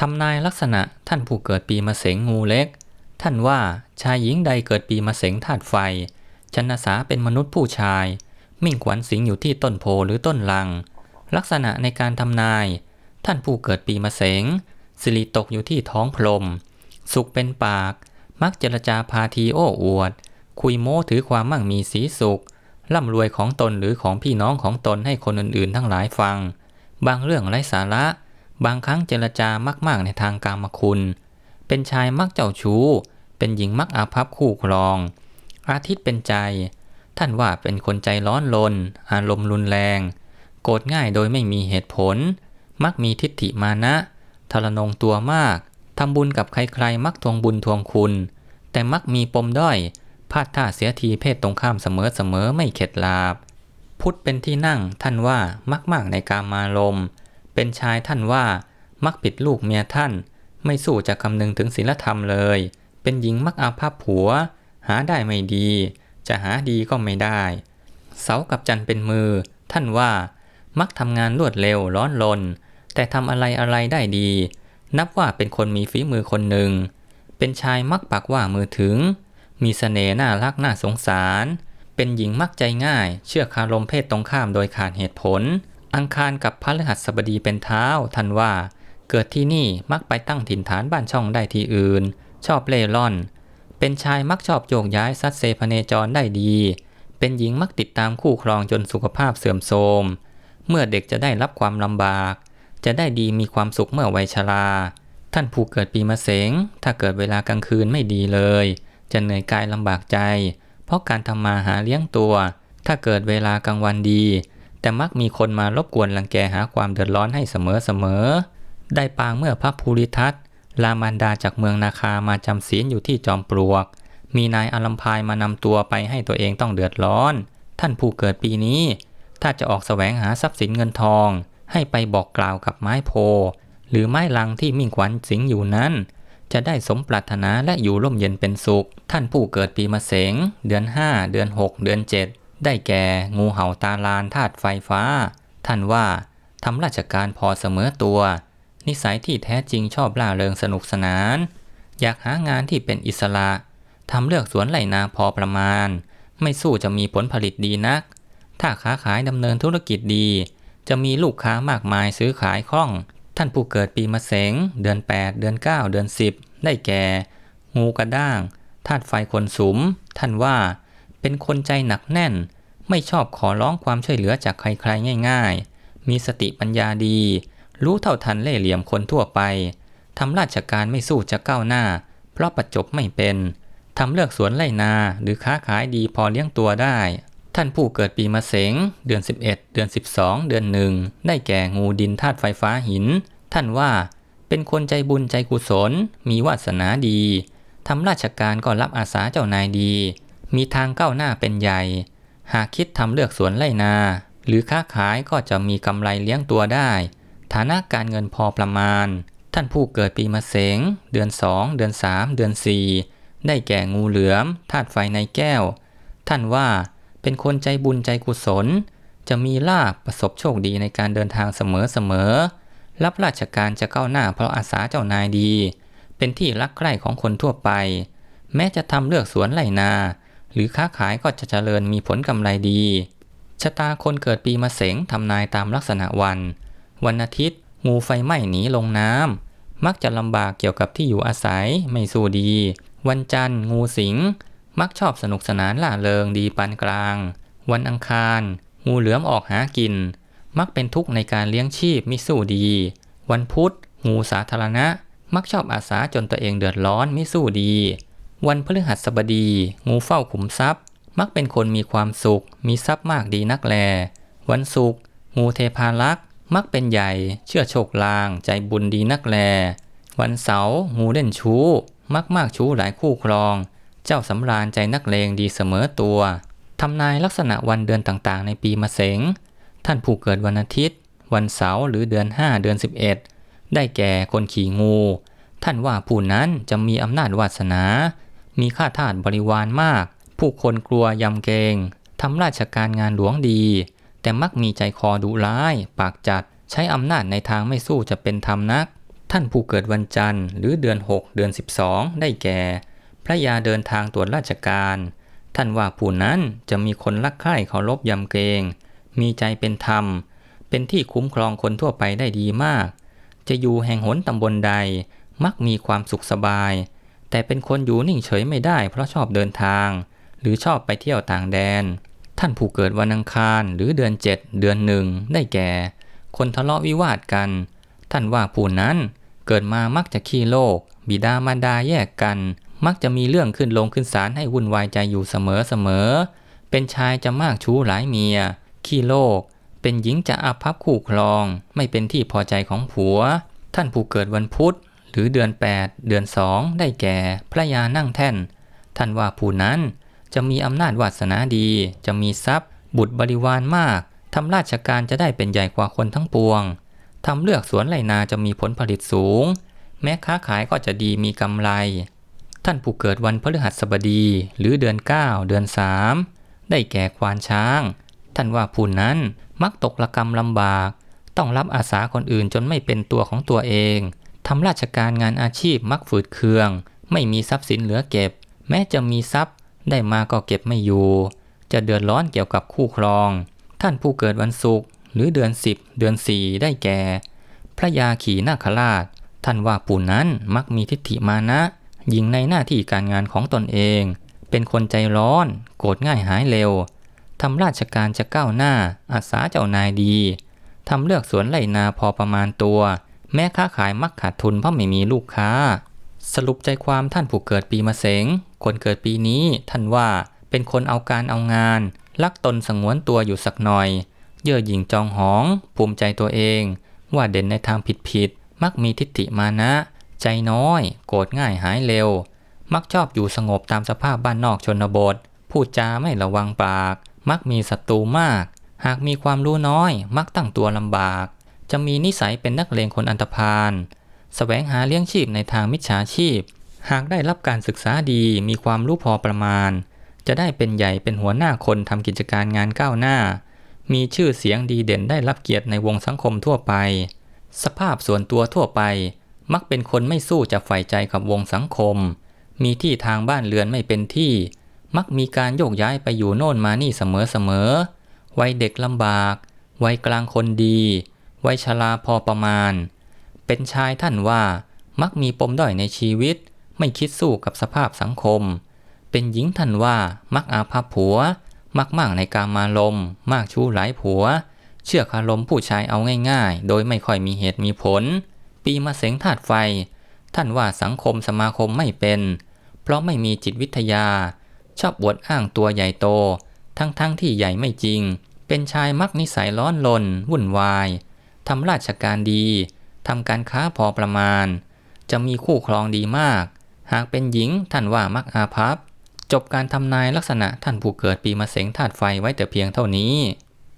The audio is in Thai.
ทำนายลักษณะท่านผู้เกิดปีมะเสงงูเล็ก ท่านว่าชายหญิงใดเกิดปีมะเสงธาตุไฟ ชนะสาเป็นมนุษย์ผู้ชาย มิ่งขวัญสิงอยู่ที่ต้นโพหรือต้นลัง ลักษณะในการทำนาย ท่านผู้เกิดปีมะเสงสิริตกอยู่ที่ท้องพรม สุขเป็นปาก มักเจรจาพาทีโอ้อวด คุยโม้ถือความมั่งมีสีสุข ร่ำรวยของตนหรือของพี่น้องของตนให้คนอื่นๆ ทั้งหลายฟัง บางเรื่องไร้สาระ บางครั้งเจรจามากๆในทางการมคุณ เป็นชายมักเจ้าชู้ เป็นหญิงมักอาภัพคู่ครอง อาทิตย์เป็นใจ ท่านว่าเป็นคนใจร้อนลน อารมณ์รุนแรง โกรธง่ายโดยไม่มีเหตุผล มักมีทิฏฐิมานะทรนงตัวมากทำบุญกับใครๆ มักทวงบุญทวงคุณ แต่มักมีปมด้อยพลาดท่าเสียทีเพศตรงข้ามเสมอๆไม่เข็ดลาบ พุทธเป็นที่นั่งท่านว่ามักมากในการมารมณ์ เป็นชายท่านว่ามักปิดลูกเมียท่าน ไม่สู้จะคำนึงถึงศีลธรรมเลย เป็นหญิงมักอาภัพผัว หาได้ไม่ดี จะหาดีก็ไม่ได้ เสากับจันเป็นมือ ท่านว่า มักทำงานรวดเร็วร้อนลน แต่ทำอะไรอะไรได้ดี นับว่าเป็นคนมีฝีมือคนหนึ่ง เป็นชายมักปากว่ามือถึง มีเสน่ห์น่ารักน่าสงสาร เป็นหญิงมักใจง่าย เชื่อคารมเพศตรงข้ามโดยขาดเหตุผล อังคารกับพระฤหัสบดีเป็นเท้าท่านว่า เกิดที่นี่มักไปตั้งถิ่นฐานบ้านช่องได้ที่อื่น ชอบเล่ร่อน เป็นชายมักชอบโยกย้ายซัดเซพเนจรได้ดี เป็นหญิงมักติดตามคู่ครองจนสุขภาพเสื่อมโทรม เมื่อเด็กจะได้รับความลำบาก จะได้ดีมีความสุขเมื่อวัยชรา ท่านผู้เกิดปีมะเสงถ้าเกิดเวลากลางคืนไม่ดีเลย จะเหนื่อยกายลำบากใจ เพราะการทำมาหาเลี้ยงตัว ถ้าเกิดเวลากลางวันดี แต่มักมีคนมารบกวนรังแกหาความเดือดร้อนให้เสมอเสมอได้ปางเมื่อพระภูริทัตลามันดาจากเมืองนาคามาจำศีลอยู่ที่จอมปลวก มีนายอลัมพายมานำตัวไปให้ตัวเองต้องเดือดร้อน ท่านผู้เกิดปีนี้ ถ้าจะออกแสวงหาทรัพย์สินเงินทอง ให้ไปบอกกล่าวกับไม้โพ หรือไม้ลังที่มิ่งขวัญสิงอยู่นั้น จะได้สมปรารถนาและอยู่ร่มเย็นเป็นสุข ท่านผู้เกิดปีมะเสง เดือน 5 เดือน 6 เดือน 7 ได้แก่งูเห่าตาลานธาตุไฟฟ้า ท่านว่าทำราชการพอเสมอตัว นิสัยที่แท้จริงชอบล่าเริงสนุกสนาน อยากหางานที่เป็นอิสระทำเลือกสวนไหลนาพอประมาณ ไม่สู้จะมีผลผลิตดีนัก ถ้าค้าขายดำเนินธุรกิจดี จะมีลูกค้ามากมายซื้อขายคล่อง ท่านผู้เกิดปีมะเสงเดือน 8 เดือน 9 เดือน 10 ได้แก่ งูกระด้างธาตุไฟคนสุม ท่านว่า เป็นคนใจหนักแน่น ไม่ชอบขอร้องความช่วยเหลือจากใครๆง่าย ๆ มีสติปัญญาดี รู้เท่าทันเล่ห์เหลี่ยมคนทั่วไปทำราชการไม่สู้จะก้าวหน้า เพราะประจบไม่เป็นทำเลือกสวนไร่นาหรือค้าขายดีพอเลี้ยงตัวได้ ท่านผู้เกิดปีมะเสงเดือน 11 เดือน 12 เดือนหนึ่งได้แก่งูดินธาตุไฟฟ้าหิน ท่านว่าเป็นคนใจบุญใจกุศล มีวาสนาดีทำราชการก็รับอาสาเจ้านายดี มีทางก้าวหน้าเป็นใหญ่ หากคิดทำเลือกสวนไร่นา หรือค้าขายก็จะมีกำไรเลี้ยงตัวได้ ฐานะการเงินพอประมาณ ท่านผู้เกิดปีมะเสง เดือน 2 เดือน 3 เดือน 4 ได้แก่งูเหลือมธาตุไฟในแก้ว ท่านว่าเป็นคนใจบุญใจกุศล จะมีลาภประสบโชคดีในการเดินทางเสมอๆรับราชการจะก้าวหน้าเพราะอาสาเจ้านายดี เป็นที่รักใคร่ของคนทั่วไป แม้จะทำเลือกสวนไร่นา หรือค้าขายก็จะเจริญมีผลกำไรดี ชะตาคนเกิดปีมะเสงทำนายตามลักษณะวัน วันอาทิตย์ งูไฟไหม้หนีลงน้ำมักจะลำบากเกี่ยวกับที่อยู่อาศัยไม่สู้ดี วันจันทร์ งูสิง มักชอบสนุกสนานล่าเริงดีปานกลาง วันอังคาร งูเหลือมออกหากิน มักเป็นทุกข์ในการเลี้ยงชีพมิสู้ดี วันพุธ งูสาธารณะ มักชอบอาสาจนตัวเองเดือดร้อนมิสู้ดี วันพฤหัสบดี งูเฝ้าขุมทรัพย์ มักเป็นคนมีความสุข มีทรัพย์มากดีนักแล วันศุกร์งูเทพารักษ์มักเป็นใหญ่ เชื่อโชคลาง ใจบุญดีนักแล วันเสาร์งูเล่นชู้ มักมากชู้หลายคู่ครอง เจ้าสำราญใจนักเลงดีเสมอตัวทำนายลักษณะวันเดือนต่างๆ ในปีมะเสงท่านผู้เกิดวันอาทิตย์ วันเสาร์หรือเดือน 5 เดือน 11 ได้แก่คนขี่งู ท่านว่าผู้นั้นจะมีอำนาจวาสนา มีข้าทาสบริวารมาก ผู้คนกลัวยำเกรงทำราชการงานหลวงดี แต่มักมีใจคอดุร้าย ปากจัด ใช้อำนาจในทางไม่สู้จะเป็นธรรมนัก ท่านผู้เกิดวันจันทร์หรือเดือน 6 เดือน 12 ได้แก่ พระยาเดินทางตรวจราชการ ท่านว่าผู้นั้นจะมีคนรักใคร่เคารพยำเกรง มีใจเป็นธรรม เป็นที่คุ้มครองคนทั่วไปได้ดีมาก จะอยู่แห่งหนตำบลใด มักมีความสุขสบาย แต่เป็นคนอยู่นิ่งเฉยไม่ได้เพราะชอบเดินทาง หรือชอบไปเที่ยวต่างแดน ท่านผู้เกิดวันอังคารหรือเดือน7เดือนหนึ่งได้แก่ คนทะเลาะวิวาทกัน ท่านว่าผู้นั้นเกิดมามักจะขี้โลก บิดามารดาแยกกัน มักจะมีเรื่องขึ้นลงขึ้นศาลให้วุ่นวายใจอยู่เสมอเสมอ เป็นชายจะมากชู้หลายเมีย ขี้โลก เป็นหญิงจะอาภัพคู่ครอง ไม่เป็นที่พอใจของผัว ท่านผู้เกิดวันพุธ หรือเดือน 8 เดือนสองได้แก่พระยานั่งแท่น ท่านว่าผู้นั้นจะมีอำนาจวาสนาดี จะมีทรัพย์ บุตรบริวารมากทำราชการจะได้เป็นใหญ่กว่าคนทั้งปวงทำเลือกสวนไรนาจะมีผลผลิตสูง แม้ค้าขายก็จะดีมีกำไร ท่านผู้เกิดวันพฤหัสบดีหรือเดือน 9 เดือน3ได้แก่ควานช้าง ท่านว่าผู้นั้นมักตกระกรรมลำบาก ต้องรับอาสาคนอื่นจนไม่เป็นตัวของตัวเอง ทำราชการงานอาชีพมักฝืดเคือง ไม่มีทรัพย์สินเหลือเก็บ แม้จะมีทรัพย์ ได้มาก็เก็บไม่อยู่ จะเดือดร้อนเกี่ยวกับคู่ครอง ท่านผู้เกิดวันศุกร์หรือเดือน 10 เดือน4ได้แก่ พระยาขี่นาคราช ท่านว่าผู้นั้นมักมีทิฏฐิมานะ ยิงในหน้าที่การงานของตนเอง เป็นคนใจร้อน โกรธง่ายหายเร็วทำราชการจะก้าวหน้า อาสาเจ้านายดีทำเลือกสวนไรนาพอประมาณตัว แม้ค้าขายมักขาดทุนเพราะไม่มีลูกค้า สรุปใจความท่านผู้เกิดปีมะเสงคนเกิดปีนี้ท่านว่าเป็นคนเอาการเอางานลักตนสงวนตัวอยู่สักหน่อย เย่อหยิ่งจองหอง ภูมิใจตัวเอง ว่าเด่นในทางผิดผิดๆมักมีทิฏฐิมานะ ใจน้อย โกรธง่ายหายเร็ว มักชอบอยู่สงบตามสภาพบ้านนอกชนบท พูดจาไม่ระวังปาก มักมีศัตรูมาก หากมีความรู้น้อย มักตั้งตัวลำบาก จะมีนิสัยเป็นนักเลงคนอันธพาลแสวงหาเลี้ยงชีพในทางมิจฉาชีพ หากได้รับการศึกษาดีมีความรู้พอประมาณ จะได้เป็นใหญ่เป็นหัวหน้าคนทำกิจการงานก้าวหน้า มีชื่อเสียงดีเด่นได้รับเกียรติในวงสังคมทั่วไป สภาพส่วนตัวทั่วไป มักเป็นคนไม่สู้จะใฝ่ใจกับวงสังคม มีที่ทางบ้านเรือนไม่เป็นที่ มักมีการโยกย้ายไปอยู่โน่นมานี่เสมอๆวัยเด็กลำบาก วัยกลางคนดี วัยชราพอประมาณ เป็นชายท่านว่ามักมีปมด้อยในชีวิต ไม่คิดสู้กับสภาพสังคม เป็นหญิงท่านว่ามักอาภัพผัว มักมากในการมาลม มากชู้หลายผัว เชื่อคารมผู้ชายเอาง่ายๆ โดยไม่ค่อยมีเหตุมีผล ปีมาเสงธาตุไฟ ท่านว่าสังคมสมาคมไม่เป็น เพราะไม่มีจิตวิทยา ชอบบวดอ้างตัวใหญ่โต ทั้งๆทที่ใหญ่ไม่จริง เป็นชายมักนิสัยร้อนลน วุ่นวาย ทำราชการดี ทำการค้าพอประมาณ จะมีคู่ครองดีมาก หากเป็นหญิงท่านว่ามักอาภัพ จบการทำนายลักษณะท่านผู้เกิดปีมะเสงธาตุไฟไว้แต่เพียงเท่านี้